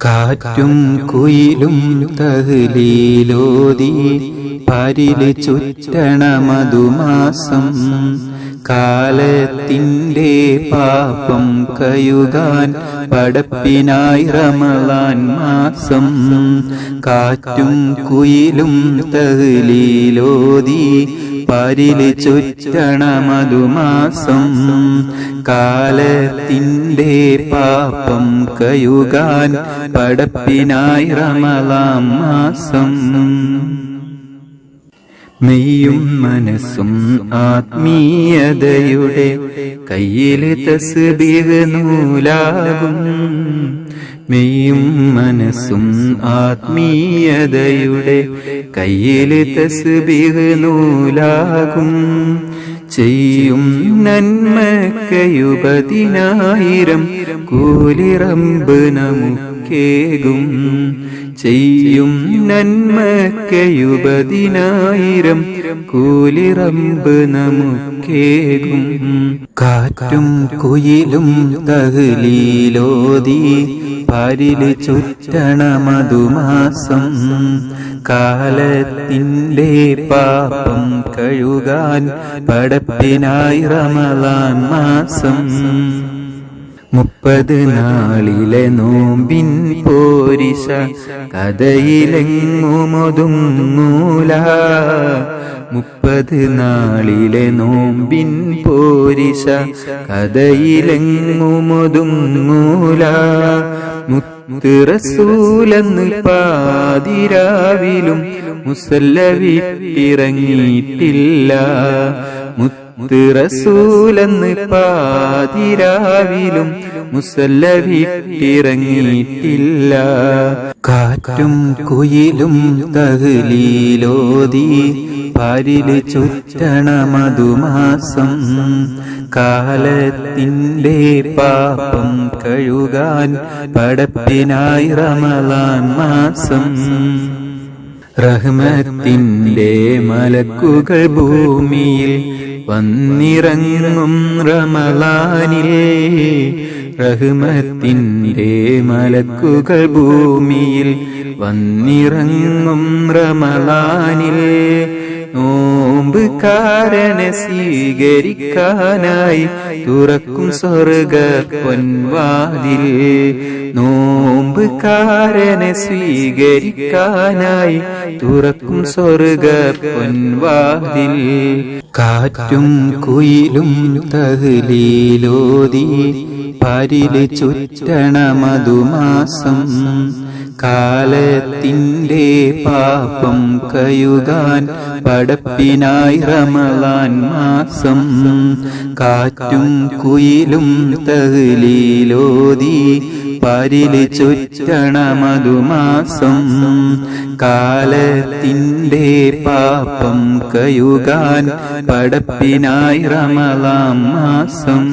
കാറ്റും കുയിലും തഹ്ലീലോതി പരിൽ ചുറ്റണ മധുമാസം കാലത്തിന്റെ പാപം കയുകാൻ പടപ്പിനായി റമളാൻ മാസം. കാറ്റും കുയിലും തകലീലോതി പരിൽ ചുറ്റണ മധുമാസം കാലത്തിന്റെ പാപം കയുകാൻ പടപ്പിനായി റമളാം മാസം. മെയ്യും മനസ്സും ആത്മീയതയുടെ കയ്യിൽ തസ്ബീഹ് നൂലാകും. മെയ്യും മനസ്സും ആത്മീയതയുടെ കയ്യിൽ തസ്ബീഹ് നൂലാകും. ചെയ്യും നന്മക്കയുപതിനായിരം കൂലിറമ്പ് നമുക്കേകും. ചെയ്യും നന്മക്കയുപതിനായിരം കൂലിറമ്പ് നമുക്കേകും. കാറ്റും കുയിലും തഹ്ലീലോതി പരിൽ ചുറ്റണ മധുമാസം കാലത്തിന്റെ പാപം കഴുകാൻ പടപ്പിനായി റമലാൻ മാസം. മുപ്പത് നാളിലെ നോമ്പിൻ പോരിശ കഥയിലെങ്ങുമൊതുങ്ങൂല. മുപ്പത് നാളിലെ നോമ്പിൻ പോരിശ കഥയിലെങ്ങുമൊതുങ്ങൂല. മുത്ത് റസൂലെന്ന് പാതിരാവിലും മുസല്ല വിട്ടിറങ്ങിയിട്ടില്ല മുത്ത് റസൂലെന്ന് പാതിരാവിലും മുസല്ല വിട്ടിറങ്ങിയിട്ടില്ല കാറ്റും കുയിലും തഹ്ലീലോതി പരിൽ ചുറ്റണ മധുമാസം കാലത്തിന്റെ പാപം കഴുകാൻ പടപ്പിനായി റമലാൻ മാസം. റഹ്മത്തിന്റെ മലക്കുകൾ ഭൂമിയിൽ വന്നിറങ്ങും റമലാനിൽ. റഹ്മത്തിന്റെ മലക്കുകൾ ഭൂമിയിൽ വന്നിറങ്ങും റമലാനിൽ. നോമ്പ് കാരനെ സ്വീകരിക്കാനായി തുറക്കും സ്വർഗ പൊൻവാതിൽ. നോമ്പ് കാരനെ സ്വീകരിക്കാനായി തുറക്കും സ്വർഗ പൊൻവാതിൽ. കാറ്റും കുയിലും തഹലീലോതി പരിൽ ചുറ്റണ മധുമാസം കാലത്തിന്റെ പാപം കയുകാൻ പടപ്പിനായി റമളാൻ മാസം. കാറ്റും കുയിലും തകലീലോതി പരിൽ ചുറ്റണ മധുമാസം കാലത്തിന്റെ പാപം കയുകാൻ പടപ്പിനായി റമളാം മാസം.